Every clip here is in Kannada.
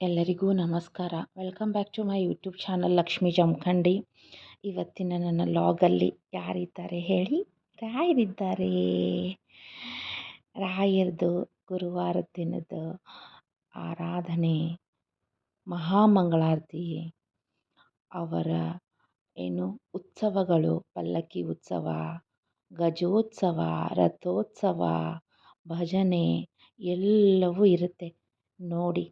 ಎಲ್ಲರಿಗೂ ನಮಸ್ಕಾರ. Welcome back to my YouTube channel Lakshmi Jamakhandi ಇವತ್ತಿನ ನನ್ನ ಲಾಗಲ್ಲಿ ಯಾರಿದ್ದಾರೆ ಹೇಳಿ? ರಾಯರಿದ್ದಾರೆ. ರಾಯರದು ಗುರುವಾರದ ದಿನದ ಆರಾಧನೆ, ಮಹಾಮಂಗಳಾರತಿ. ಅವರ ಏನು ಉತ್ಸವಗಳು? ಪಲ್ಲಕ್ಕಿ ಉತ್ಸವ, ಗಜೋತ್ಸವ, ರಥೋತ್ಸವ, ಭಜನೆ ಎಲ್ಲವೂ ಇರುತ್ತೆ. ನೋಡಿ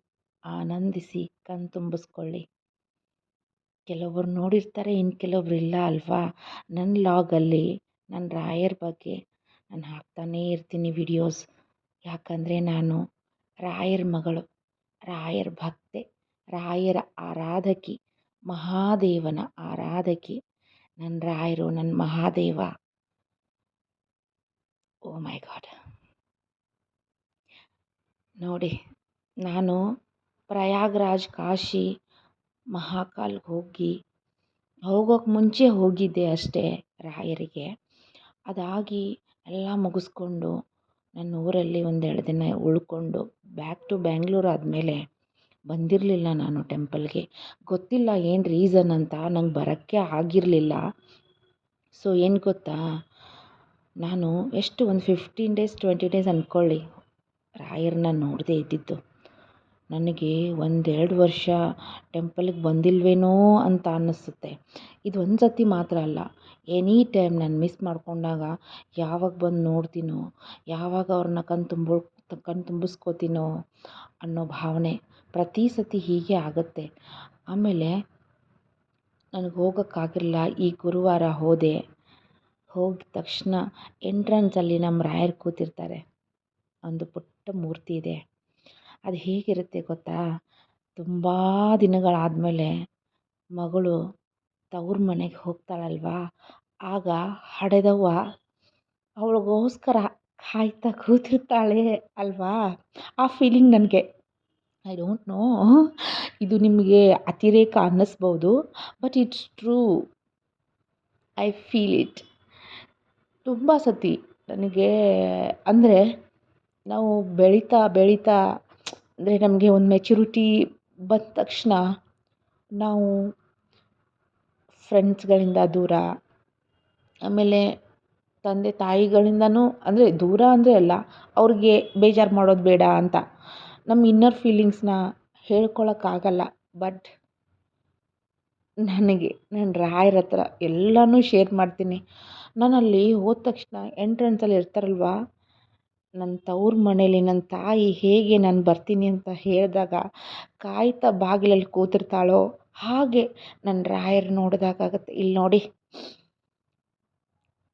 ಆನಂದಿಸಿ ಕಣ್ ತುಂಬಿಸ್ಕೊಳ್ಳಿ. ಕೆಲವರು ನೋಡಿರ್ತಾರೆ ಇನ್ನು ಕೆಲವ್ರು ಇಲ್ಲ ಅಲ್ವಾ? ನನ್ನ ಲಾಗಲ್ಲಿ ನನ್ನ ರಾಯರ ಬಗ್ಗೆ ನಾನು ಹಾಕ್ತಾನೇ ಇರ್ತೀನಿ ವಿಡಿಯೋಸ್. ಯಾಕಂದರೆ ನಾನು ರಾಯರ ಮಗಳು, ರಾಯರ ಭಕ್ತೆ, ರಾಯರ ಆರಾಧಕಿ, ಮಹಾದೇವನ ಆರಾಧಕಿ. ನನ್ನ ರಾಯರು ನನ್ನ ಮಹಾದೇವ. ಓ ಮೈ ಗಾಡ್. ನೋಡಿ, ನಾನು ಪ್ರಯಾಗ್ರಾಜ್, ಕಾಶಿ ಮಹಾಕಾಲ್ಗೆ ಹೋಗಿ, ಹೋಗೋಕೆ ಮುಂಚೆ ಹೋಗಿದ್ದೆ ಅಷ್ಟೇ ರಾಯರಿಗೆ. ಅದಾಗಿ ಎಲ್ಲ ಮುಗಿಸ್ಕೊಂಡು ನನ್ನ ಊರಲ್ಲಿ ಒಂದೆರಡು ದಿನ ಉಳ್ಕೊಂಡು ಬ್ಯಾಕ್ ಟು ಬ್ಯಾಂಗ್ಳೂರ್ ಆದಮೇಲೆ ಬಂದಿರಲಿಲ್ಲ ನಾನು ಟೆಂಪಲ್ಗೆ ಗೊತ್ತಿಲ್ಲ ಏನು ರೀಸನ್ ಅಂತ, ನಂಗೆ ಬರೋಕ್ಕೆ ಆಗಿರಲಿಲ್ಲ. ಸೊ ಏನು ಗೊತ್ತಾ? ನಾನು ಎಷ್ಟು, ಒಂದು ಫಿಫ್ಟೀನ್ ಡೇಸ್ ಟ್ವೆಂಟಿ ಡೇಸ್ ಅಂದ್ಕೊಳ್ಳಿ ರಾಯರನ್ನ ನೋಡದೇ ಇದ್ದಿದ್ದು. ನನಗೆ ಒಂದೆರಡು ವರ್ಷ ಟೆಂಪಲ್ಗೆ ಬಂದಿಲ್ವೇನೋ ಅಂತ ಅನ್ನಿಸುತ್ತೆ. ಇದು ಒಂದು ಸತಿ ಮಾತ್ರ ಅಲ್ಲ, ಎನಿ ಟೈಮ್ ನಾನು ಮಿಸ್ ಮಾಡಿಕೊಂಡಾಗ ಯಾವಾಗ ಬಂದು ನೋಡ್ತೀನೋ, ಯಾವಾಗ ಅವ್ರನ್ನ ಕಣ್ ಕಣ್ಣು ಕಣ್ ತುಂಬಿಸ್ಕೋತೀನೋ ಅನ್ನೋ ಭಾವನೆ ಪ್ರತಿ ಸತಿ ಹೀಗೆ ಆಗುತ್ತೆ. ಆಮೇಲೆ ನನಗೆ ಹೋಗೋಕ್ಕಾಗಿರಲಿಲ್ಲ ಈ ಗುರುವಾರ ಹೋದೆ. ಹೋಗಿದ ತಕ್ಷಣ ಎಂಟ್ರೆನ್ಸಲ್ಲಿ ನಮ್ಮ ರಾಯರು ಕೂತಿರ್ತಾರೆ. ಒಂದು ಪುಟ್ಟ ಮೂರ್ತಿ ಇದೆ. ಅದು ಹೇಗಿರುತ್ತೆ ಗೊತ್ತಾ? ತುಂಬ ದಿನಗಳಾದಮೇಲೆ ಮಗಳು ತವ್ರ ಮನೆಗೆ ಹೋಗ್ತಾಳಲ್ವಾ? ಆಗ ಹಡೆದವ್ವ ಅವಳಿಗೋಸ್ಕರ ಕಾಯ್ತಾ ಕೂತಿರ್ತಾಳೆ ಅಲ್ವಾ? ಆ ಫೀಲಿಂಗ್ ನನಗೆ. ಐ ಡೋಂಟ್ ನೋ ಇದು ನಿಮಗೆ ಅತಿರೇಕ ಅನ್ನಿಸ್ಬೋದು but it's true I feel it ತುಂಬ ಸತಿ ನನಗೆ, ಅಂದರೆ ನಾವು ಬೆಳೀತಾ ಬೆಳೀತಾ ಅಂದರೆ ನಮಗೆ ಒಂದು ಮೆಚುರಿಟಿ ಬಂದ ತಕ್ಷಣ ನಾವು ಫ್ರೆಂಡ್ಸ್ಗಳಿಂದ ದೂರ, ಆಮೇಲೆ ತಂದೆ ತಾಯಿಗಳಿಂದಲೂ ಅಂದರೆ ದೂರ ಅಂದರೆ ಅಲ್ಲ, ಅವ್ರಿಗೆ ಬೇಜಾರು ಮಾಡೋದು ಬೇಡ ಅಂತ. ನಮ್ಮ ಇನ್ನರ್ ಫೀಲಿಂಗ್ಸ್ನ ಹೇಳ್ಕೊಳ್ಳೋಕ್ಕಾಗಲ್ಲ ಬಟ್ ನನಗೆ ನನ್ನ ರಾಯರ ಹತ್ರ ಎಲ್ಲನೂ ಶೇರ್ ಮಾಡ್ತೀನಿ. ನಾನು ಅಲ್ಲಿ ಹೋದ ತಕ್ಷಣ ಎಂಟ್ರೆನ್ಸಲ್ಲಿ ಇರ್ತಾರಲ್ವ ನನ್ನ ತವ್ರ ಮನೇಲಿ ನನ್ನ ತಾಯಿ ಹೇಗೆ ನಾನು ಬರ್ತೀನಿ ಅಂತ ಹೇಳಿದಾಗ ಕಾಯ್ತಾ ಬಾಗಿಲಲ್ಲಿ ಕೂತಿರ್ತಾಳೋ ಹಾಗೆ ನನ್ನ ರಾಯರು ನೋಡಿದಾಗತ್ತೆ ಇಲ್ಲಿ ನೋಡಿ.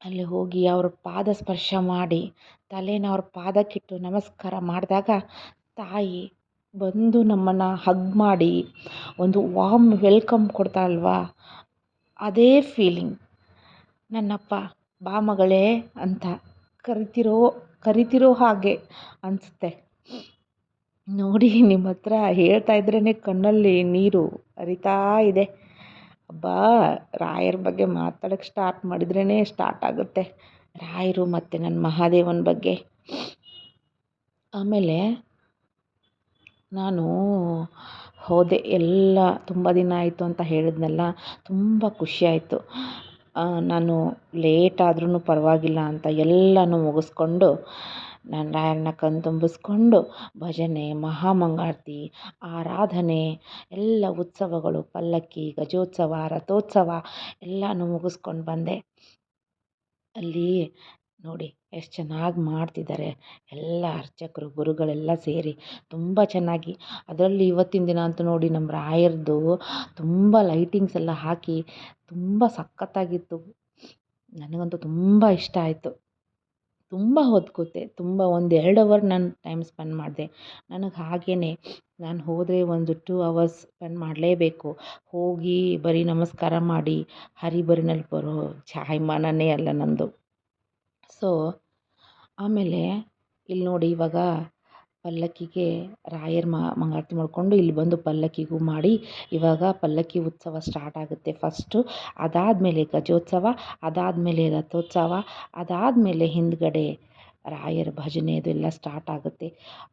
ಅಲ್ಲಿ ಹೋಗಿ ಅವ್ರ ಪಾದ ಸ್ಪರ್ಶ ಮಾಡಿ ತಲೆನ ಅವ್ರ ಪಾದಕ್ಕಿಟ್ಟು ನಮಸ್ಕಾರ ಮಾಡಿದಾಗ ತಾಯಿ ಬಂದು ನಮ್ಮನ್ನು ಹಗ್ ಮಾಡಿ ಒಂದು ವಾಮ್ ವೆಲ್ಕಮ್ ಕೊಡ್ತಾಳಲ್ವಾ, ಅದೇ ಫೀಲಿಂಗ್ ನನ್ನಪ್ಪ, ಬಾ ಮಗಳೇ ಅಂತ ಕರಿತಿರೋ ಕರಿತಿರೋ ಹಾಗೆ ಅನಿಸುತ್ತೆ. ನೋಡಿ ನಿಮ್ಮ ಹತ್ರ ಹೇಳ್ತಾ ಇದ್ರೇ ಕಣ್ಣಲ್ಲಿ ನೀರು ಹರಿತಾ ಇದೆ. ಅಬ್ಬಾ, ರಾಯರ ಬಗ್ಗೆ ಮಾತಾಡೋಕ್ಕೆ ಸ್ಟಾರ್ಟ್ ಮಾಡಿದ್ರೇ ಸ್ಟಾರ್ಟ್ ಆಗುತ್ತೆ. ರಾಯರು ಮತ್ತು ನನ್ನ ಮಹಾದೇವನ ಬಗ್ಗೆ. ಆಮೇಲೆ ನಾನು ಹೋದೆ, ಎಲ್ಲ ತುಂಬ ದಿನ ಆಯಿತು ಅಂತ ಹೇಳಿದ್ನಲ್ಲ, ತುಂಬ ಖುಷಿಯಾಯಿತು ನಾನು ಲೇಟ್ ಆದ್ರೂ ಪರವಾಗಿಲ್ಲ ಅಂತ ಎಲ್ಲನೂ ಮುಗಿಸ್ಕೊಂಡು ನನ್ನ ರಾಯಣ್ಣ ಕಣ್ ತುಂಬಿಸ್ಕೊಂಡು ಭಜನೆ, ಮಹಾಮಂಗಳಾರತಿ, ಆರಾಧನೆ, ಎಲ್ಲ ಉತ್ಸವಗಳು, ಪಲ್ಲಕ್ಕಿ, ಗಜೋತ್ಸವ, ರಥೋತ್ಸವ ಎಲ್ಲನೂ ಮುಗಿಸ್ಕೊಂಡು ಬಂದೆ. ಅಲ್ಲಿ ನೋಡಿ ಎಷ್ಟು ಚೆನ್ನಾಗಿ ಮಾಡ್ತಿದ್ದಾರೆ ಎಲ್ಲ ಅರ್ಚಕರು, ಗುರುಗಳೆಲ್ಲ ಸೇರಿ ತುಂಬ ಚೆನ್ನಾಗಿ. ಅದರಲ್ಲಿ ಇವತ್ತಿನ ದಿನ ಅಂತೂ ನೋಡಿ ನಮ್ಮ ರಾಯರದು ತುಂಬ ಲೈಟಿಂಗ್ಸ್ ಎಲ್ಲ ಹಾಕಿ ತುಂಬ ಸಖತ್ತಾಗಿತ್ತು. ನನಗಂತೂ ತುಂಬ ಇಷ್ಟ ಆಯಿತು. ತುಂಬ ಹೊತ್ತು ತುಂಬ ಒಂದು ಎರಡು ಅವರ್ ನಾನು ಟೈಮ್ ಸ್ಪೆಂಡ್ ಮಾಡಿದೆ. ನನಗೆ ಹಾಗೇ ನಾನು ಹೋದರೆ ಒಂದು ಟೂ ಅವರ್ಸ್ ಸ್ಪೆಂಡ್ ಮಾಡಲೇಬೇಕು. ಹೋಗಿ ಬರೀ ನಮಸ್ಕಾರ ಮಾಡಿ, ಹರಿಬರಿನಲ್ಲಿ ಬರೋ ಜಾಯಮಾನನೇ ಅಲ್ಲ ನಂದು. ಸೊ, ಆಮೇಲೆ ಇಲ್ಲಿ ನೋಡಿ ಇವಾಗ ಪಲ್ಲಕ್ಕಿಗೆ ರಾಯರ ಮಂಗಳಾರತಿ ಮಾಡಿಕೊಂಡು ಇಲ್ಲಿ ಬಂದು ಪಲ್ಲಕ್ಕಿಗೂ ಮಾಡಿ ಇವಾಗ ಪಲ್ಲಕ್ಕಿ ಉತ್ಸವ ಸ್ಟಾರ್ಟ್ ಆಗುತ್ತೆ ಫಸ್ಟು ಅದಾದಮೇಲೆ ಗಜೋತ್ಸವ, ಅದಾದಮೇಲೆ ರಥೋತ್ಸವ, ಅದಾದಮೇಲೆ ಹಿಂದ್ಗಡೆ ರಾಯರ ಭಜನೆ ಅದೆಲ್ಲ ಸ್ಟಾರ್ಟ್ ಆಗುತ್ತೆ.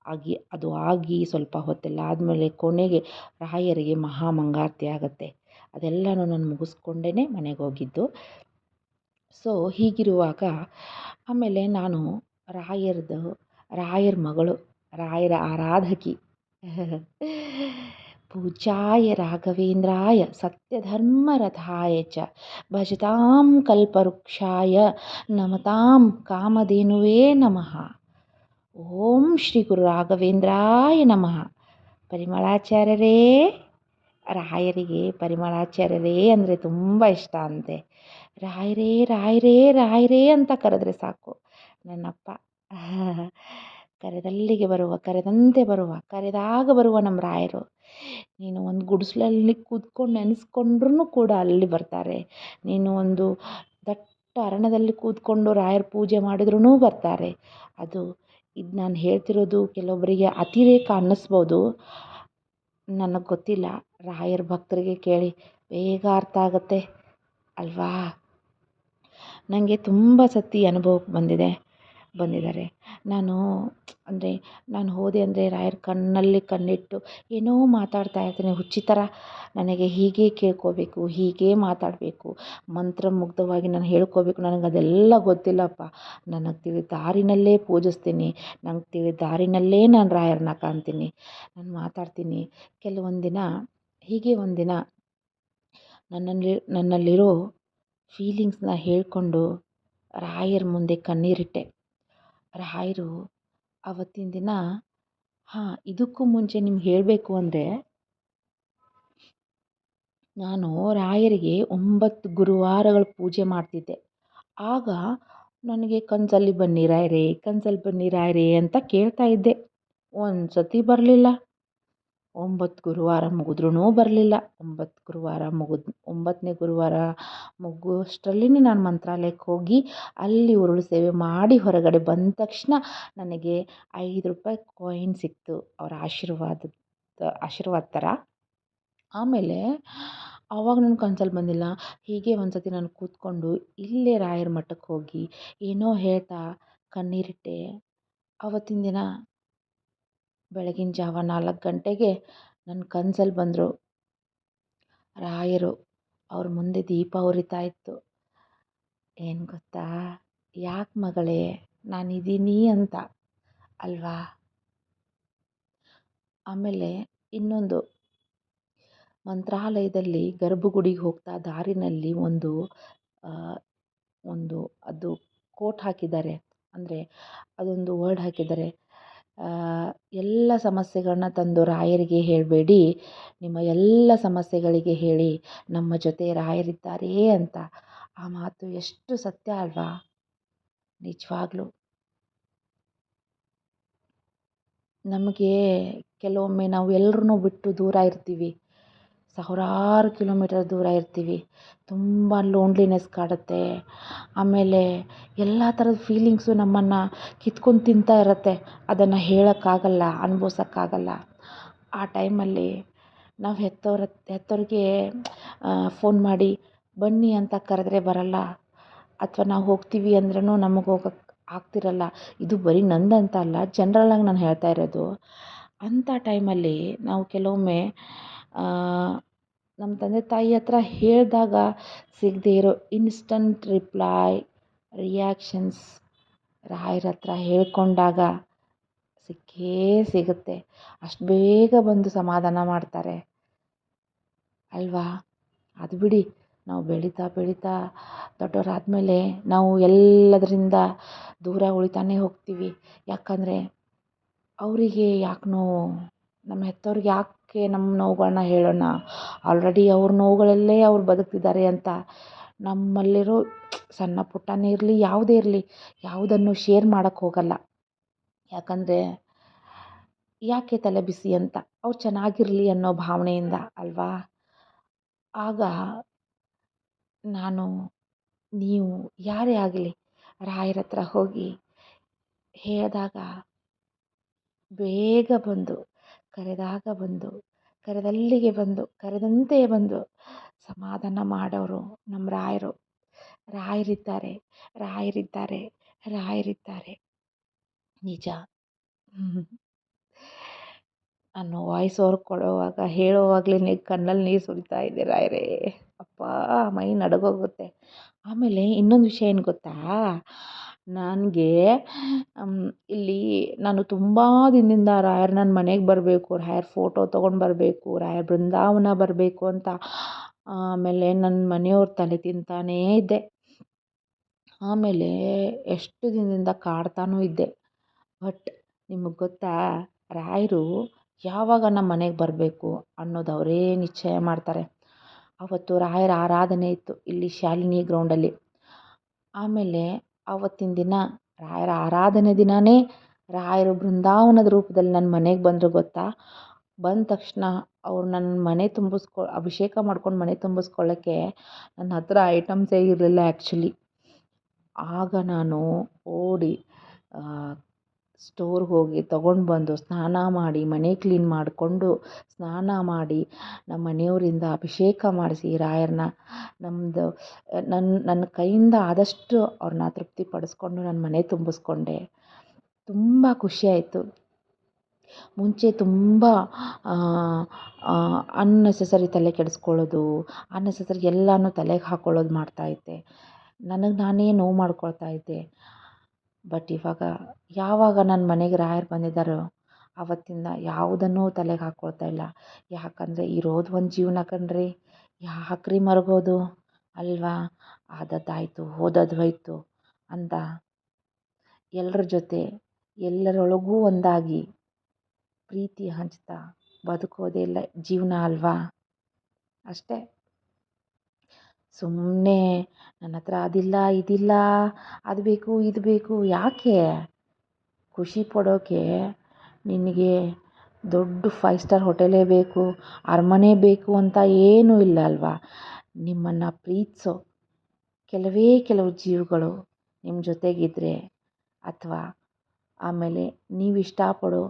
ಆಗಿ, ಅದು ಆಗಿ ಸ್ವಲ್ಪ ಹೊತ್ತೆಲ್ಲ ಆದಮೇಲೆ ಕೊನೆಗೆ ರಾಯರಿಗೆ ಮಹಾ ಮಂಗಾರತಿ ಆಗುತ್ತೆ. ಅದೆಲ್ಲನೂ ನಾನು ಮುಗಿಸ್ಕೊಂಡೇ ಮನೆಗೆ ಹೋಗಿದ್ದು. ಸೊ ಹೀಗಿರುವಾಗ, ಆಮೇಲೆ ನಾನು ರಾಯರದು, ರಾಯರ ಮಗಳು, ರಾಯರ ಆರಾಧಕಿ. ಪೂಜಾಯ ರಾಘವೇಂದ್ರಾಯ, ಸತ್ಯಧರ್ಮರಥಾಯ ಚ, ಭಜತಾಂ ಕಲ್ಪವೃಕ್ಷಾಯ, ನಮತಾಂ ಕಾಮಧೇನುವೇ ನಮಃ. ಓಂ ಶ್ರೀ ಗುರು ರಾಘವೇಂದ್ರಾಯ ನಮಃ. ಪರಿಮಳಾಚಾರ್ಯರೇ! ರಾಯರಿಗೆ ಪರಿಮಳಾಚಾರ್ಯರೇ ಅಂದರೆ ತುಂಬ ಇಷ್ಟ ಅಂತೆ. ರಾಯರೇ ರಾಯರೇ ರಾಯರೇ ಅಂತ ಕರೆದ್ರೆ ಸಾಕು. ನನ್ನಪ್ಪ ಕರೆದಲ್ಲಿಗೆ ಬರುವ, ಕರೆದಂತೆ ಬರುವ, ಕರೆದಾಗ ಬರುವ ನಮ್ಮ ರಾಯರು. ನೀನು ಒಂದು ಗುಡಿಸ್ಲಲ್ಲಿ ಕೂತ್ಕೊಂಡು ನೆನೆಸ್ಕೊಂಡ್ರೂ ಕೂಡ ಅಲ್ಲಿ ಬರ್ತಾರೆ. ನೀನು ಒಂದು ದಟ್ಟ ಅರಣ್ಯದಲ್ಲಿ ಕೂತ್ಕೊಂಡು ರಾಯರ ಪೂಜೆ ಮಾಡಿದ್ರೂ ಬರ್ತಾರೆ. ಅದು ಇದು ನಾನು ಹೇಳ್ತಿರೋದು ಕೆಲವೊಬ್ಬರಿಗೆ ಅತಿರೇಕ ಅನ್ನಿಸ್ಬೋದು. ನನಗೆ ಗೊತ್ತಿಲ್ಲ. ರಾಯರ ಭಕ್ತರಿಗೆ ಕೇಳಿ ಬೇಗ ಅರ್ಥ ಆಗುತ್ತೆ ಅಲ್ವಾ? ನನಗೆ ತುಂಬ ಸತಿ ಅನುಭವಕ್ಕೆ ಬಂದಿದೆ. ಬಂದಿದ್ದಾರೆ. ನಾನು ಅಂದರೆ ನಾನು ಹೋದೆ ಅಂದರೆ ರಾಯರ ಕಣ್ಣಲ್ಲಿ ಕಣ್ಣಿಟ್ಟು ಏನೋ ಮಾತಾಡ್ತಾ ಇರ್ತೀನಿ. ಹುಚ್ಚಿ ಥರ ನನಗೆ ಹೀಗೆ ಕೇಳ್ಕೋಬೇಕು ಹೀಗೆ ಮಾತಾಡಬೇಕು. ಮಂತ್ರಮುಗ್ಧವಾಗಿ ನಾನು ಹೇಳ್ಕೋಬೇಕು. ನನಗೆ ಅದೆಲ್ಲ ಗೊತ್ತಿಲ್ಲಪ್ಪ. ನನಗೆ ತಿಳಿದ ದಾರಿನಲ್ಲೇ ಪೂಜಿಸ್ತೀನಿ. ನಂಗೆ ತಿಳಿದ ದಾರಿನಲ್ಲೇ ನಾನು ರಾಯರನ್ನ ಕಾಣ್ತೀನಿ. ನಾನು ಮಾತಾಡ್ತೀನಿ. ಕೆಲವೊಂದು ದಿನ ಹೀಗೆ ಒಂದಿನ ನನ್ನಲ್ಲಿ ನನ್ನಲ್ಲಿರೋ ಫೀಲಿಂಗ್ಸ್ನ ಹೇಳಿಕೊಂಡು ರಾಯರ ಮುಂದೆ ಕಣ್ಣೀರಿಟ್ಟೆ. ರಾಯರು ಅವತ್ತಿನ ದಿನ, ಹಾಂ, ಇದಕ್ಕೂ ಮುಂಚೆ ನಿಮ್ಗೆ ಹೇಳಬೇಕು ಅಂದರೆ, ನಾನು ರಾಯರಿಗೆ ಒಂಬತ್ತು ಗುರುವಾರಗಳು ಪೂಜೆ ಮಾಡ್ತಿದ್ದೆ. ಆಗ ನನಗೆ ಕನಸಲ್ಲಿ ಬನ್ನಿ ರಾಯರೇ, ಕನಸಲ್ಲಿ ಬನ್ನಿ ರಾಯರೇ ಅಂತ ಕೇಳ್ತಾ ಇದ್ದೆ. ಒಂದು ಸತಿ ಬರಲಿಲ್ಲ. ಒಂಬತ್ತು ಗುರುವಾರ ಮುಗಿದ್ರೂ ಬರಲಿಲ್ಲ. ಒಂಬತ್ತು ಗುರುವಾರ ಮುಗಿದ್ ಒಂಬತ್ತನೇ ಗುರುವಾರ ಮುಗುವಷ್ಟರಲ್ಲಿ ನಾನು ಮಂತ್ರಾಲಯಕ್ಕೆ ಹೋಗಿ ಅಲ್ಲಿ ಉರುಳು ಸೇವೆ ಮಾಡಿ ಹೊರಗಡೆ ಬಂದ ತಕ್ಷಣ ನನಗೆ ಐದು ರೂಪಾಯಿ ಕಾಯಿನ್ ಸಿಕ್ತು ಅವರ ಆಶೀರ್ವಾದದ, ಆಶೀರ್ವಾದ ಥರ ಆಮೇಲೆ ಆವಾಗ ನನ್ನ ಕನ್ಸಲ್ಲಿ ಬಂದಿಲ್ಲ. ಹೀಗೆ ಒಂದು ಸತಿ ನಾನು ಕೂತ್ಕೊಂಡು ಇಲ್ಲೇ ರಾಯರ ಮಠಕ್ಕೆ ಹೋಗಿ ಏನೋ ಹೇಳ್ತಾ ಕಣ್ಣೀರಿಟ್ಟೆ. ಆವತ್ತಿನ ದಿನ ಬೆಳಗಿನ ಜಾವ ನಾಲ್ಕು ಗಂಟೆಗೆ ನನ್ನ ಕನ್ಸಲ್ಲಿ ಬಂದರು, ರಾಯರು, ಅವ್ರ ಮುಂದೆ ದೀಪ ಉರಿತಾ ಇತ್ತು. ಏನು ಗೊತ್ತಾ? ಯಾಕೆ ಮಗಳೇ? ನಾನಿದ್ದೀನಿ ಅಂತ. ಅಲ್ವಾ? ಆಮೇಲೆ ಇನ್ನೊಂದು, ಮಂತ್ರಾಲಯದಲ್ಲಿ ಗರ್ಭಗುಡಿಗೆ ಹೋಗ್ತಾ ದಾರಿನಲ್ಲಿ ಒಂದು ಒಂದು ಅದು ಕೋಟ್ ಹಾಕಿದ್ದಾರೆ. ಅಂದರೆ ಅದೊಂದು ವರ್ಡ್ ಹಾಕಿದ್ದಾರೆ. ಎಲ್ಲ ಸಮಸ್ಯೆಗಳನ್ನ ತಂದು ರಾಯರಿಗೆ ಹೇಳಬೇಡಿ. ನಿಮ್ಮ ಎಲ್ಲ ಸಮಸ್ಯೆಗಳಿಗೆ ಹೇಳಿ, ನಮ್ಮ ಜೊತೆ ರಾಯರಿದ್ದಾರೆ ಅಂತ. ಆ ಮಾತು ಎಷ್ಟು ಸತ್ಯ ಅಲ್ವಾ? ನಿಜವಾಗ್ಲೂ. ನಮಗೆ ಕೆಲವೊಮ್ಮೆ ನಾವು ಎಲ್ರನ್ನೂ ಬಿಟ್ಟು ದೂರ ಇರ್ತೀವಿ. ಸಾವಿರಾರು ಕಿಲೋಮೀಟರ್ ದೂರ ಇರ್ತೀವಿ. ತುಂಬ ಲೋನ್ಲಿನೆಸ್ ಕಾಡುತ್ತೆ. ಆಮೇಲೆ ಎಲ್ಲ ಥರದ ಫೀಲಿಂಗ್ಸು ನಮ್ಮನ್ನು ಕಿತ್ಕೊಂಡು ತಿಂತಾ ಇರುತ್ತೆ. ಅದನ್ನು ಹೇಳೋಕ್ಕಾಗಲ್ಲ, ಅನುಭವ್ಸೋಕ್ಕಾಗಲ್ಲ. ಆ ಟೈಮಲ್ಲಿ ನಾವು ಹೆತ್ತವ್ರ ಹೆತ್ತವ್ರಿಗೆ ಫೋನ್ ಮಾಡಿ, ಬನ್ನಿ ಅಂತ ಕರೆದ್ರೆ ಬರಲ್ಲ. ಅಥವಾ ನಾವು ಹೋಗ್ತೀವಿ ಅಂದ್ರೂ ನಮಗೆ ಹೋಗೋಕ್ಕೆ ಆಗ್ತಿರಲ್ಲ. ಇದು ಬರೀ ನಂದಂತ ಅಲ್ಲ ಜನ್ರಲ್ಲಾಗಿ ನಾನು ಹೇಳ್ತಾ ಇರೋದು. ಅಂಥ ಟೈಮಲ್ಲಿ ನಾವು ಕೆಲವೊಮ್ಮೆ ನಮ್ಮ ತಂದೆ ತಾಯಿ ಹತ್ರ ಹೇಳಿದಾಗ ಸಿಗದೇ ಇರೋ ಇನ್ಸ್ಟಂಟ್ ರಿಪ್ಲೈ ರಿಯಾಕ್ಷನ್ಸ್ ರಾಯರ ಹತ್ರ ಹೇಳಿಕೊಂಡಾಗ ಸಿಕ್ಕೇ ಸಿಗುತ್ತೆ. ಅಷ್ಟು ಬೇಗ ಬಂದು ಸಮಾಧಾನ ಮಾಡ್ತಾರೆ. ಅಲ್ವಾ? ಅದು ಬಿಡಿ, ನಾವು ಬೆಳೀತಾ ಬೆಳೀತಾ ದೊಡ್ಡವರಾದ್ಮೇಲೆ ನಾವು ಎಲ್ಲದರಿಂದ ದೂರ ಉಳಿತಾನೇ ಹೋಗ್ತೀವಿ. ಯಾಕಂದರೆ ಅವರಿಗೆ ಯಾಕನೋ, ನಮ್ಮ ಹೆತ್ತವ್ರಿಗೆ ಯಾಕೆ ನಮ್ಮ ನೋವುಗಳನ್ನ ಹೇಳೋಣ. ಆಲ್ರೆಡಿ ಅವ್ರ ನೋವುಗಳಲ್ಲೇ ಅವ್ರು ಬದುಕ್ತಿದ್ದಾರೆ ಅಂತ. ನಮ್ಮಲ್ಲಿರೋ ಸಣ್ಣ ಪುಟ್ಟನೇ ಇರಲಿ, ಯಾವುದೇ ಇರಲಿ, ಯಾವುದನ್ನು ಶೇರ್ ಮಾಡೋಕ್ಕೆ ಹೋಗಲ್ಲ. ಯಾಕಂದರೆ ಯಾಕೆ ತಲೆ ಬಿಸಿ ಅಂತ? ಅವ್ರು ಚೆನ್ನಾಗಿರಲಿ ಅನ್ನೋ ಭಾವನೆಯಿಂದ ಅಲ್ವಾ? ಆಗ ನಾನು, ನೀವು ಯಾರೇ ಆಗಲಿ ರಾಯರ ಹತ್ರ ಹೋಗಿ ಹೇಳಿದಾಗ ಬೇಗ ಬಂದು ಕರೆದಾಗ ಬಂದು, ಕರೆದಲ್ಲಿಗೆ ಬಂದು, ಕರೆದಂತೆ ಬಂದು ಸಮಾಧಾನ ಮಾಡೋರು ನಮ್ಮ ರಾಯರು. ರಾಯರಿದ್ದಾರೆ ರಾಯರಿದ್ದಾರೆ ರಾಯರಿದ್ದಾರೆ. ನಿಜ. ಅನ್ನೋ ವಾಯ್ಸ್ ಓವರ್ ಕೊಡುವಾಗ ಹೇಳುವಾಗಲೇ ಕಣ್ಣಲ್ಲಿ ನೀರು ಸುರಿತಾ ಇದೆ ರಾಯರೇ. ಅಪ್ಪ, ಮೈ ನಡುಗೋಗುತ್ತೆ. ಆಮೇಲೆ ಇನ್ನೊಂದು ವಿಷಯ ಏನು ಗೊತ್ತಾ? ನನಗೆ ಇಲ್ಲಿ ನಾನು ತುಂಬ ದಿನದಿಂದ ರಾಯರ್ ನನ್ನ ಮನೆಗೆ ಬರಬೇಕು, ರಾಯರ್ ಫೋಟೋ ತೊಗೊಂಡು ಬರಬೇಕು, ರಾಯರ್ ಬೃಂದಾವನ ಬರಬೇಕು ಅಂತ ಆಮೇಲೆ ನನ್ನ ಮನೆಯವ್ರ ತಲೆ ತಿಂತಾನೇ ಇದ್ದೆ. ಆಮೇಲೆ ಎಷ್ಟು ದಿನದಿಂದ ಕಾಡ್ತಾನೂ ಇದ್ದೆ. ಬಟ್ ನಿಮಗೆ ಗೊತ್ತಾ, ರಾಯರು ಯಾವಾಗ ನಮ್ಮ ಮನೆಗೆ ಬರಬೇಕು ಅನ್ನೋದು ಅವರೇ ನಿಶ್ಚಯ ಮಾಡ್ತಾರೆ. ಅವತ್ತು ರಾಯರ ಆರಾಧನೆ ಇತ್ತು ಇಲ್ಲಿ ಶಾಲಿನಿ ಗ್ರೌಂಡಲ್ಲಿ ಆಮೇಲೆ ಆವತ್ತಿನ ದಿನ, ರಾಯರ ಆರಾಧನೆ ದಿನವೇ ರಾಯರು ಬೃಂದಾವನದ ರೂಪದಲ್ಲಿ ನನ್ನ ಮನೆಗೆ ಬಂದರು ಗೊತ್ತಾ? ಬಂದ ತಕ್ಷಣ ಅವ್ರು ನನ್ನ ಮನೆ ತುಂಬಿಸ್ಕೊ, ಅಭಿಷೇಕ ಮಾಡ್ಕೊಂಡು ಮನೆ ತುಂಬಿಸ್ಕೊಳ್ಳೋಕ್ಕೆ ನನ್ನ ಹತ್ರ ಐಟಮ್ಸೇ ಇರಲಿಲ್ಲ ಆ್ಯಕ್ಚುಲಿ ಆಗ ನಾನು ಓಡಿ ಸ್ಟೋರ್ಗೆ ಹೋಗಿ ತಗೊಂಡು ಬಂದು ಸ್ನಾನ ಮಾಡಿ, ಮನೆ ಕ್ಲೀನ್ ಮಾಡಿಕೊಂಡು ಸ್ನಾನ ಮಾಡಿ ನಮ್ಮ ಮನೆಯವರಿಂದ ಅಭಿಷೇಕ ಮಾಡಿಸಿ ರಾಯರನ್ನ. ನಮ್ಮದು ನನ್ನ ನನ್ನ ಕೈಯಿಂದ ಆದಷ್ಟು ಅವ್ರನ್ನ ತೃಪ್ತಿಪಡಿಸ್ಕೊಂಡು ನನ್ನ ಮನೆ ತುಂಬಿಸ್ಕೊಂಡೆ. ತುಂಬ ಖುಷಿಯಾಯಿತು ಮುಂಚೆ ತುಂಬ ಅನ್ನೆಸೆಸರಿ ತಲೆ ಕೆಡಿಸ್ಕೊಳ್ಳೋದು ಅನ್ನೆಸೆಸರಿ ಎಲ್ಲನೂ ತಲೆಗೆ ಹಾಕ್ಕೊಳ್ಳೋದು ಮಾಡ್ತಾಯಿದ್ದೆ ನನಗೆ ನಾನೇ ನೋವು ಮಾಡ್ಕೊಳ್ತಾ ಇದ್ದೆ. ಬಟ್ ಇವಾಗ, ಯಾವಾಗ ನನ್ನ ಮನೆಗೆ ರಾಯರು ಬಂದಿದ್ದಾರೋ ಆವತ್ತಿಂದ ಯಾವುದನ್ನೂ ತಲೆಗೆ ಹಾಕ್ಕೊಳ್ತಾ ಇಲ್ಲ. ಯಾಕಂದರೆ ಇರೋದು ಒಂದು ಜೀವನ ಕಣ್ರಿ. ಯಾಕ್ರಿ ಮರಗೋದು? ಅಲ್ವಾ? ಆದದ್ದಾಯಿತು ಹೋದದ್ದು ಹೋಯ್ತು ಅಂತ ಎಲ್ಲರ ಜೊತೆ, ಎಲ್ಲರೊಳಗೂ ಒಂದಾಗಿ ಪ್ರೀತಿ ಹಂಚ್ತಾ ಬದುಕೋದೇ ಇಲ್ಲ. ಜೀವನ ಅಲ್ವಾ? ಅಷ್ಟೇ. ಸುಮ್ಮನೆ ನನ್ನ ಹತ್ರ ಅದಿಲ್ಲ, ಇದಿಲ್ಲ, ಅದು ಬೇಕು, ಇದು ಬೇಕು ಯಾಕೆ? ಖುಷಿ ಪಡೋಕ್ಕೆ ನಿನಗೆ ದೊಡ್ಡ ಫೈವ್ ಸ್ಟಾರ್ ಹೋಟೆಲೇ ಬೇಕು, ಅರಮನೆ ಬೇಕು ಅಂತ ಏನೂ ಇಲ್ಲ ಅಲ್ವಾ? ನಿಮ್ಮನ್ನು ಪ್ರೀತಿಸೋ ಕೆಲವೇ ಕೆಲವು ಜೀವಗಳು ನಿಮ್ಮ ಜೊತೆಗಿದ್ದರೆ ಅಥವಾ ಆಮೇಲೆ ನೀವು ಇಷ್ಟಪಡೋ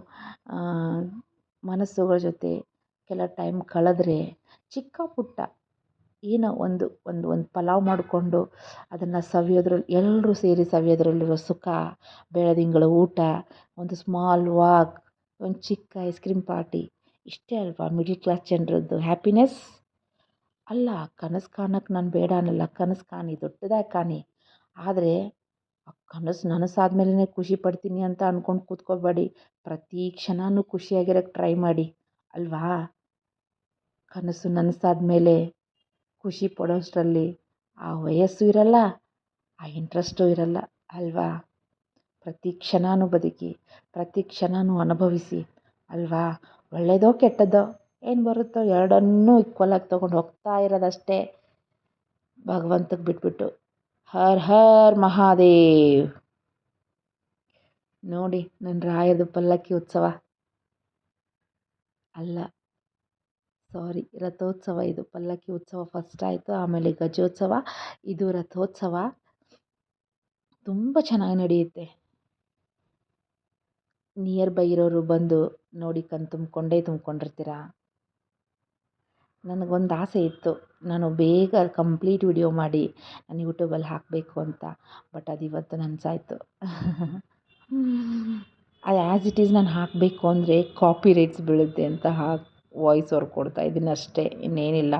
ಮನಸ್ಸುಗಳ ಜೊತೆ ಕೆಲ ಟೈಮ್ ಕಳೆದ್ರೆ ಚಿಕ್ಕ ಪುಟ್ಟ ಏನೋ ಒಂದು ಒಂದು ಒಂದು ಪಲಾವ್ ಮಾಡಿಕೊಂಡು ಅದನ್ನು ಸವಿಯೋದ್ರಲ್ಲಿ ಎಲ್ಲರೂ ಸೇರಿ ಸವಿಯೋದ್ರಲ್ಲಿರೋ ಸುಖ ಬೆಳದಿಂಗಳ ಊಟ, ಒಂದು ಸ್ಮಾಲ್ ವಾಕ್ ಒಂದು ಚಿಕ್ಕ ಐಸ್ ಕ್ರೀಮ್ ಪಾರ್ಟಿ ಇಷ್ಟೇ ಅಲ್ವಾ? ಮಿಡ್ಲ್ ಕ್ಲಾಸ್ ಜನರದ್ದು ಹ್ಯಾಪಿನೆಸ್ ಅಲ್ಲ, ಕನಸು ಕಾಣಕ್ಕೆ ನಾನು ಬೇಡ ಅನ್ನಲ್ಲ. ಕನಸು ಕಾಣಿ, ದೊಡ್ಡದಾಗಿ ಕಾಣಿ. ಆದರೆ ಆ ಕನಸು ನನಸಾದ ಮೇಲೇ ಖುಷಿ ಪಡ್ತೀನಿ ಅಂತ ಅಂದ್ಕೊಂಡು ಕೂತ್ಕೋಬೇಡಿ. ಪ್ರತಿ ಕ್ಷಣವೂ ಖುಷಿಯಾಗಿರೋಕ್ಕೆ ಟ್ರೈ ಮಾಡಿ. ಅಲ್ವಾ? ಕನಸು ನನಸಾದ ಮೇಲೆ ಖುಷಿ ಪಡೋಷ್ಟರಲ್ಲಿ ಆ ವಯಸ್ಸು ಇರಲ್ಲ, ಆ ಇಂಟ್ರೆಸ್ಟು ಇರಲ್ಲ ಅಲ್ವಾ? ಪ್ರತಿ ಕ್ಷಣನೂ ಬದುಕಿ, ಪ್ರತಿ ಕ್ಷಣನೂ ಅನುಭವಿಸಿ ಅಲ್ವಾ? ಒಳ್ಳೆಯದೋ ಕೆಟ್ಟದ್ದೋ ಏನು ಬರುತ್ತೋ ಎರಡನ್ನೂ ಈಕ್ವಲಾಗಿ ತೊಗೊಂಡು ಹೋಗ್ತಾ ಇರೋದಷ್ಟೇ ಭಗವಂತಗೆ ಬಿಟ್ಬಿಟ್ಟು. ಹರ್ ಹರ್ ಮಹಾದೇವ್. ನೋಡಿ ನನ್ನ ರಾಯದ ಪಲ್ಲಕ್ಕಿ ಉತ್ಸವ. ಅಲ್ಲ. ಸಾರಿ, ರಥೋತ್ಸವ ಇದು. ಪಲ್ಲಕ್ಕಿ ಉತ್ಸವ ಫಸ್ಟ್ ಆಯಿತು, ಆಮೇಲೆ ಗಜೋತ್ಸವ. ಇದು ರಥೋತ್ಸವ. ತುಂಬ ಚೆನ್ನಾಗಿ ನಡೆಯುತ್ತೆ. ನಿಯರ್ ಬೈ ಇರೋರು ಬಂದು ನೋಡಿ ಕಣ್ ತುಂಬಿಕೊಂಡೇ ತುಂಬ್ಕೊಂಡಿರ್ತೀರ? ನನಗೊಂದು ಆಸೆ ಇತ್ತು. ನಾನು ಬೇಗ ಕಂಪ್ಲೀಟ್ ವಿಡಿಯೋ ಮಾಡಿ ನಾನು ಯೂಟ್ಯೂಬಲ್ಲಿ ಹಾಕಬೇಕು ಅಂತ. ಬಟ್ ಅದು ಇವತ್ತು ನನಸಾಯ್ತು. ಅದು ಆ್ಯಸ್ ಇಟ್ ಈಸ್ ನಾನು ಹಾಕಬೇಕು ಅಂದರೆ ಕಾಪಿ ರೇಟ್ಸ್ ಬೀಳುತ್ತೆ ಅಂತ ಹಾಕಿ ವಾಯ್ಸ್ ಓವರ್ ಕೊಡ್ತಾ ಇದ್ದೀನಿ ಅಷ್ಟೇ, ಇನ್ನೇನಿಲ್ಲ.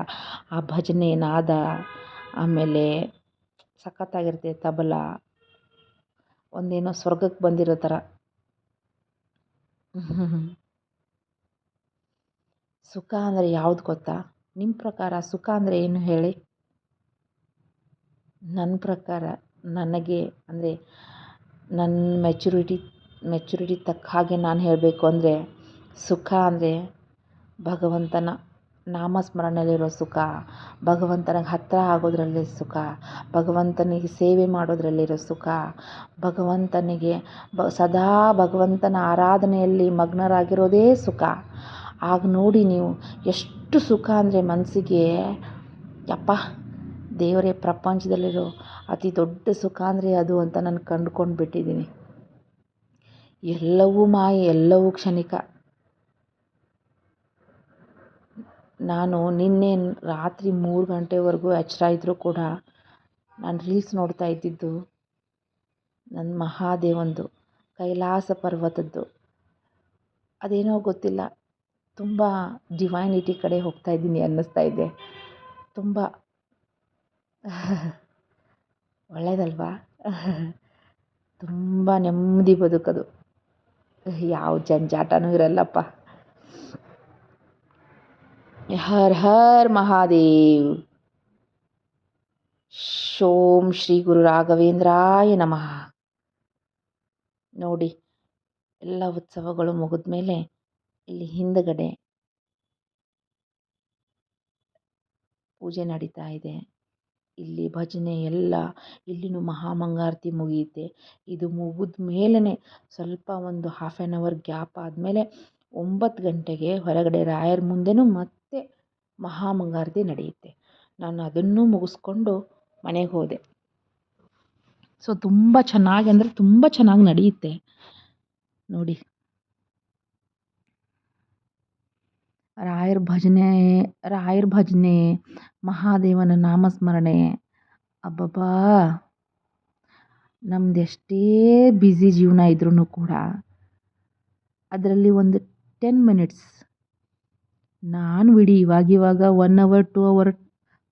ಆ ಭಜನೆ ನಾದ, ಆಮೇಲೆ ಸಖತ್ತಾಗಿರುತ್ತೆ ತಬಲ, ಒಂದೇನೋ ಸ್ವರ್ಗಕ್ಕೆ ಬಂದಿರೋ ಥರ. ಸುಖ ಅಂದರೆ ಯಾವ್ದು ಗೊತ್ತಾ? ನಿಮ್ಮ ಪ್ರಕಾರ ಸುಖ ಅಂದರೆ ಏನು ಹೇಳಿ? ನನ್ನ ಪ್ರಕಾರ ನನಗೆ ಅಂದರೆ ನನ್ನ ಮೆಚುರಿಟಿ ಮೆಚುರಿಟಿ ತಕ್ಕ ಹಾಗೆ ನಾನು ಹೇಳಬೇಕು ಅಂದರೆ ಸುಖ ಅಂದರೆ ಭಗವಂತನ ನಾಮಸ್ಮರಣೆಯಲ್ಲಿರೋ ಸುಖ ಭಗವಂತನಿಗೆ ಹತ್ತಿರ ಆಗೋದ್ರಲ್ಲಿ ಸುಖ, ಭಗವಂತನಿಗೆ ಸೇವೆ ಮಾಡೋದ್ರಲ್ಲಿರೋ ಸುಖ, ಭಗವಂತನಿಗೆ ಬ, ಸದಾ ಭಗವಂತನ ಆರಾಧನೆಯಲ್ಲಿ ಮಗ್ನರಾಗಿರೋದೇ ಸುಖ. ಆಗ ನೋಡಿ ನೀವು ಎಷ್ಟು ಸುಖ ಅಂದರೆ ಮನಸ್ಸಿಗೆ ಯಪ್ಪ, ದೇವರೇ, ಪ್ರಪಂಚದಲ್ಲಿರೋ ಅತಿ ದೊಡ್ಡ ಸುಖ ಅಂದರೆ ಅದು ಅಂತ ನಾನು ಕಂಡುಕೊಂಡು ಬಿಟ್ಟಿದ್ದೀನಿ ಎಲ್ಲವೂ ಮಾಯೆ, ಎಲ್ಲವೂ ಕ್ಷಣಿಕ. ನಾನು ನಿನ್ನೆ ರಾತ್ರಿ ಮೂರು ಗಂಟೆವರೆಗೂ ಎಚ್ಚರ ಇದ್ದರೂ ಕೂಡ ನಾನು ರೀಲ್ಸ್ ನೋಡ್ತಾ ಇದ್ದಿದ್ದು ನನ್ನ ಮಹಾದೇವಂದು, ಕೈಲಾಸ ಪರ್ವತದ್ದು. ಅದೇನೋ ಗೊತ್ತಿಲ್ಲ, ತುಂಬ ಡಿವೈನಿಟಿ ಕಡೆ ಹೋಗ್ತಾ ಇದ್ದೀನಿ ಅನ್ನಿಸ್ತಾ ಇದೆ. ತುಂಬ ಒಳ್ಳೆಯದಲ್ವಾ ತುಂಬ ನೆಮ್ಮದಿ ಬದುಕೋದು. ಯಾವ ಜಂಜಾಟನೂ ಇರಲ್ಲಪ್ಪ. ಹರ್ ಹರ್ ಮಹಾದೇವ್ ಶೋಂ ಶ್ರೀ ಗುರು ರಾಘವೇಂದ್ರಾಯ ನಮಃ ನೋಡಿ, ಎಲ್ಲ ಉತ್ಸವಗಳು ಮುಗಿದ ಮೇಲೆ ಇಲ್ಲಿ ಹಿಂದಗಡೆ ಪೂಜೆ ನಡೀತಾ ಇದೆ. ಇಲ್ಲಿ ಭಜನೆ ಎಲ್ಲ, ಇಲ್ಲಿನೂ ಮಹಾಮಂಗಾರತಿ ಮುಗಿಯುತ್ತೆ. ಇದು ಮುಗಿದ ಮೇಲೇ ಸ್ವಲ್ಪ ಒಂದು ಹಾಫ್ ಆ್ಯನ್ ಅವರ್ ಗ್ಯಾಪ್ ಆದಮೇಲೆ ಒಂಬತ್ತು ಗಂಟೆಗೆ ಹೊರಗಡೆ ರಾಯರ ಮುಂದೆನೂ ಮತ್ತೆ ಮಹಾಮಂಗಾರತಿ ನಡೆಯುತ್ತೆ. ನಾನು ಅದನ್ನು ಮುಗಿಸ್ಕೊಂಡು ಮನೆಗೆ ಹೋದೆ. ಸೊ ತುಂಬ ಚೆನ್ನಾಗಿ ಅಂದರೆ ತುಂಬ ಚೆನ್ನಾಗಿ ನಡೆಯುತ್ತೆ. ನೋಡಿ. ರಾಯರ ಭಜನೆ ರಾಯರ ಭಜನೆ ಮಹಾದೇವನ ನಾಮಸ್ಮರಣೆ. ಅಬ್ಬಬ್ಬಾ! ನಮ್ದು ಎಷ್ಟೇ ಬ್ಯುಸಿ ಜೀವನ ಇದ್ರೂ ಕೂಡ, ಅದರಲ್ಲಿ ಒಂದು ಟೆನ್ ಮಿನಿಟ್ಸ್ ನಾನು ಬಿಡಿ ಇವಾಗಿವಾಗ ಒನ್ ಅವರ್ ಟು ಅವರ್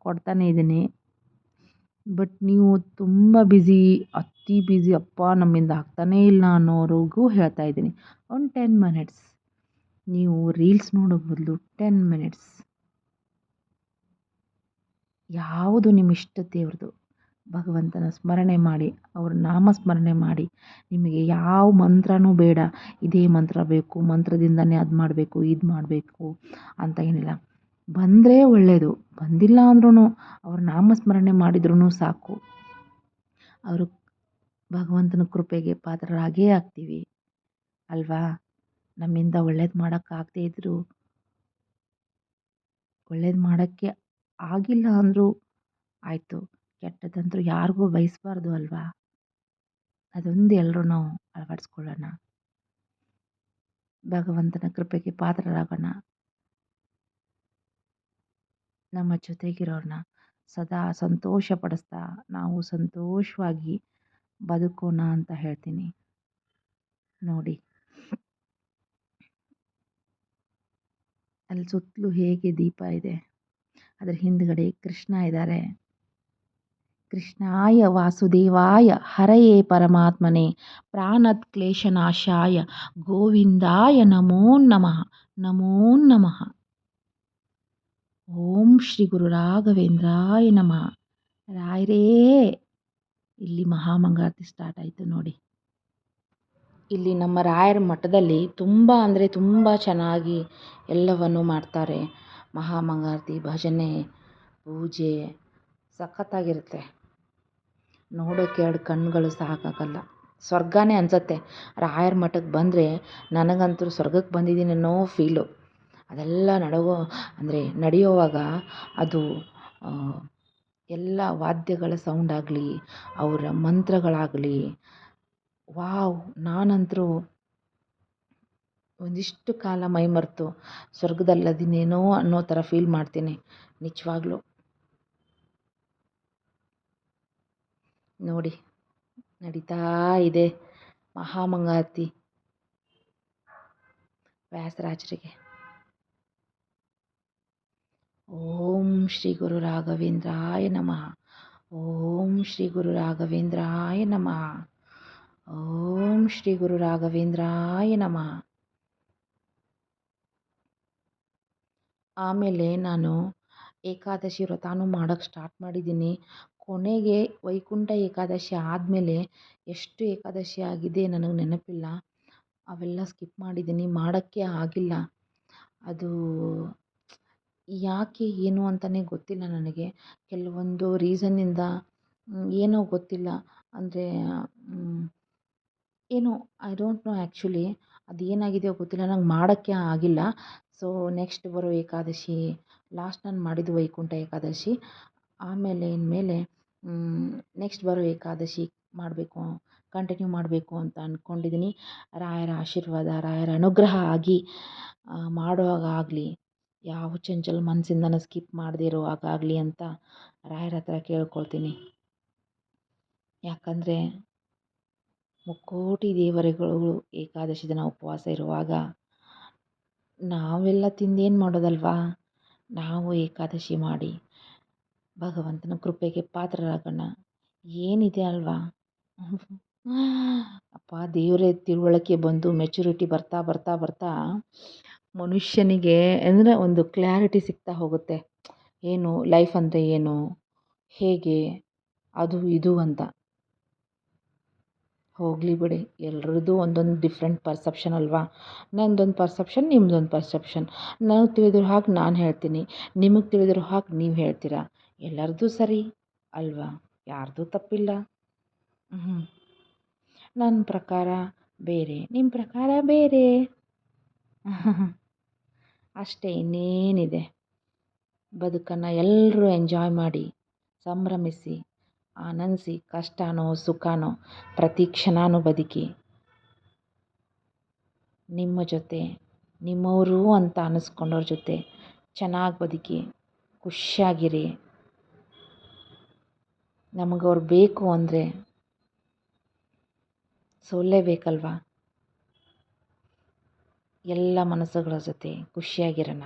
ಕೊಡ್ತಾನೆ ಇದ್ದೀನಿ. ಬಟ್ ನೀವು ತುಂಬ ಬ್ಯುಸಿ ಅತಿ ಬ್ಯುಸಿ ಅಪ್ಪ ನಮ್ಮಿಂದ ಆಗ್ತಾನೇ ಇಲ್ಲ ಅನ್ನೋರಿಗೂ ಹೇಳ್ತಾ ಇದ್ದೀನಿ. ಒಂದು ಟೆನ್ ಮಿನಿಟ್ಸ್ ನೀವು ರೀಲ್ಸ್ ನೋಡೋ ಬದಲು ಟೆನ್ ಮಿನಿಟ್ಸ್ ಯಾವುದು ನಿಮ್ಮ ಇಷ್ಟ ದೇವ್ರದ್ದು ಭಗವಂತನ ಸ್ಮರಣೆ ಮಾಡಿ, ಅವ್ರ ನಾಮ ಸ್ಮರಣೆ ಮಾಡಿ, ನಿಮಗೆ ಯಾವ ಮಂತ್ರನೂ ಬೇಡ, ಇದೇ ಮಂತ್ರ ಬೇಕು, ಮಂತ್ರದಿಂದನೇ ಅದು ಮಾಡಬೇಕು, ಇದು ಮಾಡಬೇಕು ಅಂತ ಏನಿಲ್ಲ. ಬಂದರೆ ಒಳ್ಳೆಯದು ಬಂದಿಲ್ಲ ಅಂದ್ರೂ ಅವ್ರ ನಾಮಸ್ಮರಣೆ ಮಾಡಿದ್ರೂ ಸಾಕು. ಅವರು ಭಗವಂತನ ಕೃಪೆಗೆ ಪಾತ್ರರಾಗೇ ಆಗ್ತೀವಿ, ಅಲ್ವಾ? ನಮ್ಮಿಂದ ಒಳ್ಳೇದು ಮಾಡೋಕ್ಕಾಗದೇ ಇದ್ದರೂ ಒಳ್ಳೇದು ಮಾಡೋಕ್ಕೆ ಆಗಿಲ್ಲ ಅಂದರೂ ಆಯಿತು. ಕೆಟ್ಟದಂತೂ ಯಾರಿಗೂ ಬಯಸಬಾರ್ದು ಅಲ್ವಾ? ಅದೊಂದು ಎಲ್ಲರೂ ನಾವು ಅಳವಡಿಸ್ಕೊಳ್ಳೋಣ. ಭಗವಂತನ ಕೃಪೆಗೆ ಪಾತ್ರರಾಗೋಣ. ನಮ್ಮ ಜೊತೆಗಿರೋರನ್ನ ಸದಾ ಸಂತೋಷ ಪಡಿಸ್ತಾ ನಾವು ಸಂತೋಷವಾಗಿ ಬದುಕೋಣ ಅಂತ ಹೇಳ್ತೀನಿ. ನೋಡಿ. ಅಲ್ಲಿ ಸುತ್ತಲೂ ಹೇಗೆ ದೀಪ ಇದೆ. ಅದರ ಹಿಂದ್ಗಡೆ ಕೃಷ್ಣ ಇದ್ದಾರೆ. ಕೃಷ್ಣಾಯ ವಾಸುದೇವಾಯ ಹರಯೇ ಪರಮಾತ್ಮನೇ ಕ್ಲೇಶನಾಶಾಯ ಗೋವಿಂದಾಯ ನಮೋ ನಮಃ ನಮೋ ನಮಃ. ಓಂ ಶ್ರೀ ಗುರು ರಾಘವೇಂದ್ರಾಯ ನಮಃ. ರಾಯರೇ ಇಲ್ಲಿ ಮಹಾಮಂಗಾರತಿ ಸ್ಟಾರ್ಟ್ ಆಯಿತು ನೋಡಿ. ಇಲ್ಲಿ ನಮ್ಮ ರಾಯರ ಮಠದಲ್ಲಿ ತುಂಬ ಅಂದರೆ ತುಂಬ ಚೆನ್ನಾಗಿ ಎಲ್ಲವನ್ನು ಮಾಡ್ತಾರೆ. ಮಹಾಮಂಗಾರತಿ ಭಜನೆ, ಪೂಜೆ ಸಖತ್ತಾಗಿರುತ್ತೆ. ನೋಡೋಕ್ಕೆ ಎರಡು ಕಣ್ಣುಗಳು ಸಾಕಾಗಲ್ಲ. ಸ್ವರ್ಗನೇ ಅನ್ಸುತ್ತೆ. ರಾಯರ ಮಠಕ್ಕೆ ಬಂದರೆ ನನಗಂತೂ ಸ್ವರ್ಗಕ್ಕೆ ಬಂದಿದ್ದೀನಿ ಅನ್ನೋ ಫೀಲು ಅದೆಲ್ಲ ನಡಗೋ, ಅಂದರೆ ನಡೆಯುವಾಗ ಅದು ಎಲ್ಲ ವಾದ್ಯಗಳ ಸೌಂಡ್ ಆಗಲಿ, ಅವರ ಮಂತ್ರಗಳಾಗಲಿ, ವಾವ್ ನಾನಂತೂ ಒಂದಿಷ್ಟು ಕಾಲ ಮೈಮರೆತು ಸ್ವರ್ಗದಲ್ಲಿ ಅನ್ನೋ ಥರ ಫೀಲ್ ಮಾಡ್ತೀನಿ. ನಿಜವಾಗ್ಲೂ. ನೋಡಿ, ನಡೀತಾ ಇದೆ ಮಹಾಮಂಗಾತಿ. ವ್ಯಾಸರಾಜರಿಗೆ. ಓಂ ಶ್ರೀ ಗುರು ರಾಘವೇಂದ್ರಾಯ ನಮಃ. ಓಂ ಶ್ರೀ ಗುರು ರಾಘವೇಂದ್ರಾಯ ನಮಃ. ಓಂ ಶ್ರೀ ಗುರು ರಾಘವೇಂದ್ರಾಯ ನಮಃ. ಆಮೇಲೆ ನಾನು ಏಕಾದಶಿ ವ್ರತನೂ ಮಾಡೋಕ್ಕೆ ಸ್ಟಾರ್ಟ್ ಮಾಡಿದ್ದೀನಿ. ಕೊನೆಗೆ ವೈಕುಂಠ ಏಕಾದಶಿ ಆದಮೇಲೆ ಎಷ್ಟು ಏಕಾದಶಿ ಆಗಿದೆ ನನಗೆ ನೆನಪಿಲ್ಲ. ಅವೆಲ್ಲ ಸ್ಕಿಪ್ ಮಾಡಿದ್ದೀನಿ, ಮಾಡೋಕ್ಕೆ ಆಗಿಲ್ಲ. ಅದು ಯಾಕೆ, ಏನು ಅಂತಲೇ ಗೊತ್ತಿಲ್ಲ ನನಗೆ. ಕೆಲವೊಂದು ರೀಸನ್ನಿಂದ ಏನೋ ಗೊತ್ತಿಲ್ಲ. ಅಂದರೆ ಏನೋ ಐ ಡೋಂಟ್ ನೋ ಆ್ಯಕ್ಚುಲಿ ಅದು ಏನಾಗಿದೆಯೋ ಗೊತ್ತಿಲ್ಲ, ನಂಗೆ ಮಾಡೋಕ್ಕೆ ಆಗಿಲ್ಲ. ಸೊ ನೆಕ್ಸ್ಟ್ ಬರೋ ಏಕಾದಶಿ ಲಾಸ್ಟ್ ನಾನು ಮಾಡಿದ್ದು ವೈಕುಂಠ ಏಕಾದಶಿ. ಆಮೇಲೆ ಇನ್ಮೇಲೆ ನೆಕ್ಸ್ಟ್ ಬರೋ ಏಕಾದಶಿ ಮಾಡಬೇಕು ಕಂಟಿನ್ಯೂ ಮಾಡಬೇಕು ಅಂತ ಅಂದ್ಕೊಂಡಿದ್ದೀನಿ ರಾಯರ ಆಶೀರ್ವಾದ, ರಾಯರ ಅನುಗ್ರಹ ಆಗಿ ಮಾಡುವಾಗ ಆಗಲಿ, ಯಾವ ಚಂಚಲ ಮನಸ್ಸಿಂದನೂ ಸ್ಕಿಪ್ ಮಾಡದೇ ಇರೋ ಹಾಗಾಗಲಿ ಅಂತ ರಾಯರ ಹತ್ರ ಕೇಳ್ಕೊಳ್ತೀನಿ. ಯಾಕಂದರೆ, ಮುಕ್ಕೋಟಿ ದೇವರುಗಳು ಏಕಾದಶಿ ದಿನ ಉಪವಾಸ ಇರುವಾಗ, ನಾವೆಲ್ಲ ತಿಂದೇನು ಮಾಡೋದಲ್ವಾ? ನಾವು ಏಕಾದಶಿ ಮಾಡಿ ಭಗವಂತನ ಕೃಪೆಗೆ ಪಾತ್ರರಾಗೋಣ. ಏನಿದೆ ಅಲ್ವಾ? ಅಪ್ಪ, ದೇವರೇ, ತಿಳುವಳಿಕೆ ಬಂದು ಮೆಚುರಿಟಿ ಬರ್ತಾ ಬರ್ತಾ ಬರ್ತಾ ಮನುಷ್ಯನಿಗೆ ಅಂದರೆ ಒಂದು ಕ್ಲ್ಯಾರಿಟಿ ಸಿಗ್ತಾ ಹೋಗುತ್ತೆ. ಏನು ಲೈಫ್ ಅಂದರೆ ಏನು? ಹೇಗೆ? ಅದು, ಇದು ಅಂತ. ಹೋಗಲಿ ಬಿಡಿ. ಎಲ್ರದ್ದು ಒಂದೊಂದು ಡಿಫ್ರೆಂಟ್ ಪರ್ಸೆಪ್ಷನ್ ಅಲ್ವಾ? ನಂದೊಂದು ಪರ್ಸೆಪ್ಷನ್ ನಿಮ್ಮದೊಂದು ಪರ್ಸೆಪ್ಷನ್ ನನಗೆ ತಿಳಿದಿರೋ ಹಾಗೆ ನಾನು ಹೇಳ್ತೀನಿ. ನಿಮಗೆ ತಿಳಿದಿರೋ ಹಾಗೆ ನೀವು ಹೇಳ್ತೀರಾ? ಎಲ್ಲರದ್ದು ಸರಿ ಅಲ್ವಾ? ಯಾರದ್ದು ತಪ್ಪಿಲ್ಲ. ನನ್ನ ಪ್ರಕಾರ ಬೇರೆ ನಿಮ್ಮ ಪ್ರಕಾರ ಬೇರೆ. ಅಷ್ಟೇ ಇನ್ನೇನಿದೆ. ಬದುಕನ್ನು ಎಲ್ಲರೂ ಎಂಜಾಯ್ ಮಾಡಿ, ಸಂಭ್ರಮಿಸಿ, ಆನಂದಿಸಿ, ಕಷ್ಟನೋ ಸುಖನೋ ಪ್ರತಿ ಕ್ಷಣನೂ ಬದುಕಿ. ನಿಮ್ಮ ಜೊತೆ, ನಿಮ್ಮವರು ಅಂತ ಅನ್ನಿಸ್ಕೊಂಡವ್ರ ಜೊತೆ ಚೆನ್ನಾಗಿ ಬದುಕಿ, ಖುಷಿಯಾಗಿರಿ. ನಮಗೆ ಅವ್ರು ಬೇಕು ಅಂದರೆ ಸೋಲ್ಲೇಬೇಕಲ್ವಾ? ಎಲ್ಲ ಮನಸ್ಸುಗಳ ಜೊತೆ ಖುಷಿಯಾಗಿರೋಣ.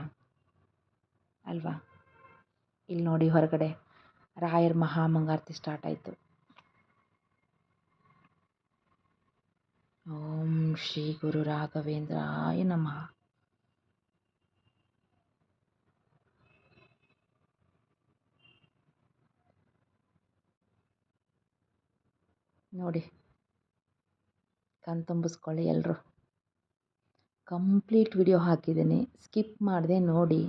ಅಲ್ವಾ? ಇಲ್ಲಿ ನೋಡಿ ಹೊರಗಡೆ, ರಾಯರ ಮಹಾಮಂಗಾರತಿ ಸ್ಟಾರ್ಟ್ ಆಯಿತು. ಓಂ ಶ್ರೀ ಗುರು ರಾಘವೇಂದ್ರಾಯ ನಮಃ. ನೋಡಿ. ಕಣ್ತುಂಬಿಸ್ಕೊಳ್ಳಿ ಎಲ್ಲರೂ ಕಂಪ್ಲೀಟ್ ವಿಡಿಯೋ ಹಾಕಿದ್ದೀನಿ. ಸ್ಕಿಪ್ ಮಾಡದೆ ನೋಡಿ.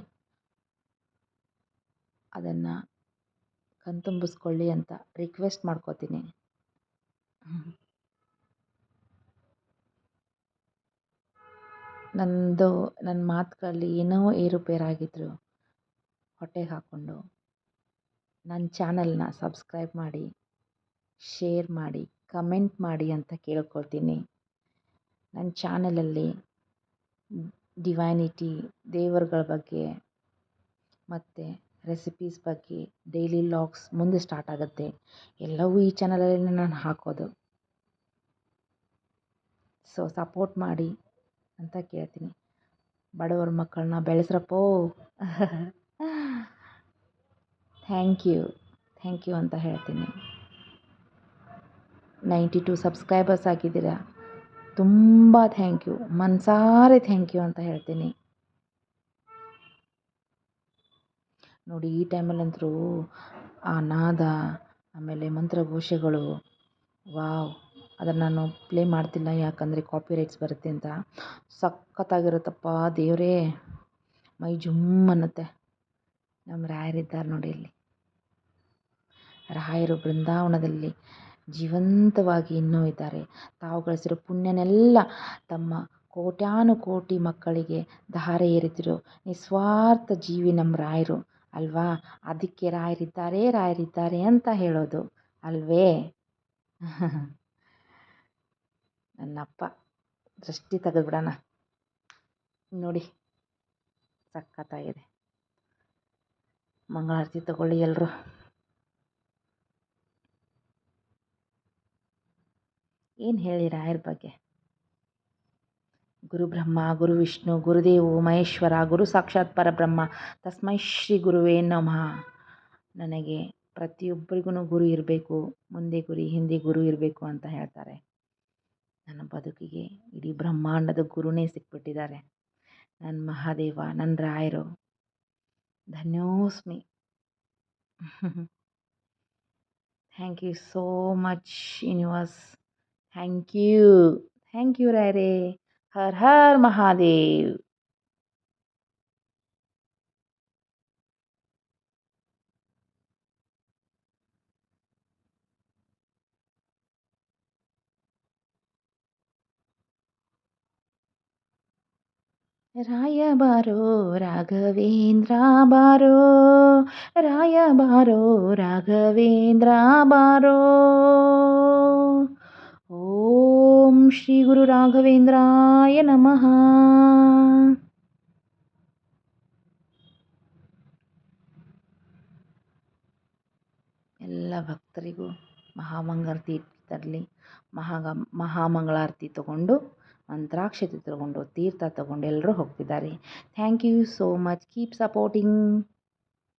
ಅದನ್ನು ಕಣ್ತುಂಬಿಸ್ಕೊಳ್ಳಿ ಅಂತ ರಿಕ್ವೆಸ್ಟ್ ಮಾಡ್ಕೋತೀನಿ. ನನ್ನದು ನನ್ನ ಮಾತುಗಳಲ್ಲಿ ಏನೋ ಏರುಪೇರಾಗಿದ್ದರು ಹೊಟ್ಟೆಗೆ ಹಾಕ್ಕೊಂಡು ನನ್ನ ಚಾನಲ್ನ ಸಬ್ಸ್ಕ್ರೈಬ್ ಮಾಡಿ, ಶೇರ್ ಮಾಡಿ. ಕಮೆಂಟ್ ಮಾಡಿ ಅಂತ ಕೇಳ್ಕೊಳ್ತೀನಿ. ನನ್ನ ಚಾನಲಲ್ಲಿ ಡಿವೈನಿಟಿ, ದೇವರುಗಳ ಬಗ್ಗೆ ಮತ್ತು ರೆಸಿಪೀಸ್ ಬಗ್ಗೆ, ಡೈಲಿ ಲಾಗ್ಸ್ ಮುಂದೆ ಸ್ಟಾರ್ಟ್ ಆಗುತ್ತೆ. ಎಲ್ಲವೂ ಈ ಚಾನಲಲ್ಲಿ ನಾನು ಹಾಕೋದು. ಸೊ, ಸಪೋರ್ಟ್ ಮಾಡಿ ಅಂತ ಕೇಳ್ತೀನಿ. ಬಡವರ ಮಕ್ಕಳನ್ನ ಬೆಳೆಸ್ರಪ್ಪೋ. ಥ್ಯಾಂಕ್ ಯು ಥ್ಯಾಂಕ್ ಯು ಅಂತ ಹೇಳ್ತೀನಿ. ನೈಂಟಿ ಟು ಸಬ್ಸ್ಕ್ರೈಬರ್ಸ್ ಆಗಿದ್ದೀರ? ತುಂಬ ಥ್ಯಾಂಕ್ ಯು ಮನಸಾರೆ ಥ್ಯಾಂಕ್ ಯು ಅಂತ ಹೇಳ್ತೀನಿ. ನೋಡಿ, ಈ ಟೈಮಲ್ಲಂತರೂ ಆ ನಾದ ಆಮೇಲೆ ಮಂತ್ರಘೋಷಗಳು. ವಾವ್. ಅದನ್ನು ನಾನು ಪ್ಲೇ ಮಾಡ್ತಿಲ್ಲ, ಯಾಕಂದರೆ ಕಾಪಿ ರೈಟ್ಸ್ ಬರುತ್ತೆ ಅಂತ. ಸಖತ್ತಾಗಿರುತ್ತಪ್ಪ ದೇವರೇ. ಮೈ ಜುಮ್ ಅನ್ನತ್ತೆ. ನಮ್ಮ ರಾಯರಿದ್ದಾರೆ ನೋಡಿ ಇಲ್ಲಿ. ರಾಯರು ಬೃಂದಾವನದಲ್ಲಿ. ಜೀವಂತವಾಗಿ ಇನ್ನೂ ಇದ್ದಾರೆ. ತಾವು ಗಳಿಸಿರೋ ಪುಣ್ಯನೆಲ್ಲ ತಮ್ಮ ಕೋಟ್ಯಾನುಕೋಟಿ ಮಕ್ಕಳಿಗೆ ಧಾರೆ ಏರಿದ್ರು. ನಿಸ್ವಾರ್ಥ ಜೀವಿ ನಮ್ಮ ರಾಯರು, ಅಲ್ವಾ? ಅದಕ್ಕೆ ರಾಯರಿದ್ದಾರೆ ರಾಯರಿದ್ದಾರೆ ಅಂತ ಹೇಳೋದು, ಅಲ್ವೇ? ನನ್ನಪ್ಪ ದೃಷ್ಟಿ ತೆಗೆದ್ಬಿಡೋಣ. ನೋಡಿ, ಸಖತ್ತಾಗಿದೆ. ಮಂಗಳಾರತಿ ತಗೊಳ್ಳಿ ಎಲ್ಲರೂ ಏನು ಹೇಳಿ ರಾಯರ ಬಗ್ಗೆ? ಗುರು ಬ್ರಹ್ಮ, ಗುರು ವಿಷ್ಣು ಗುರುದೇವು ಮಹೇಶ್ವರ, ಗುರು ಸಾಕ್ಷಾತ್ ಪರಬ್ರಹ್ಮ ತಸ್ಮೈ ಶ್ರೀ ಗುರುವೇ ನಮಃ. ನನಗೆ ಪ್ರತಿಯೊಬ್ಬರಿಗೂ ಗುರು ಇರಬೇಕು, ಮುಂದೆ ಗುರಿ, ಹಿಂದೆ ಗುರು ಇರಬೇಕು ಅಂತ ಹೇಳ್ತಾರೆ. ನನ್ನ ಬದುಕಿಗೆ ಇಡೀ ಬ್ರಹ್ಮಾಂಡದ ಗುರುನೇ ಸಿಕ್ಬಿಟ್ಟಿದ್ದಾರೆ. ನನ್ನ ಮಹಾದೇವ ನನ್ನ ರಾಯರು. ಧನ್ಯೋಸ್ಮಿ. Thank you so much universe thank you thank you ರಾಯರೇ ಹರ್ ಹರ್ ಮಹಾದೇವ್ ರಾಯ ಬಾರೋ ರಾಘವೇಂದ್ರ ಬಾರೋ ರಾಯ ಬಾರೋ ರಾಘವೇಂದ್ರ ಬಾರೋ ಓಂ ಶ್ರೀ ಗುರು ರಾಘವೇಂದ್ರಾಯ ನಮಃ ಎಲ್ಲ ಭಕ್ತರಿಗೂ ಮಹಾಮಂಗಳ ತರಲಿ, ಮಹಾಗ, ಮಹಾಮಂಗಳಾರತಿ ತಗೊಂಡು, ಮಂತ್ರಾಕ್ಷತೆ ತಗೊಂಡು, ತೀರ್ಥ ತಗೊಂಡು ಎಲ್ಲರೂ ಹೋಗ್ತಿದ್ದಾರೆ. Thank you so much keep supporting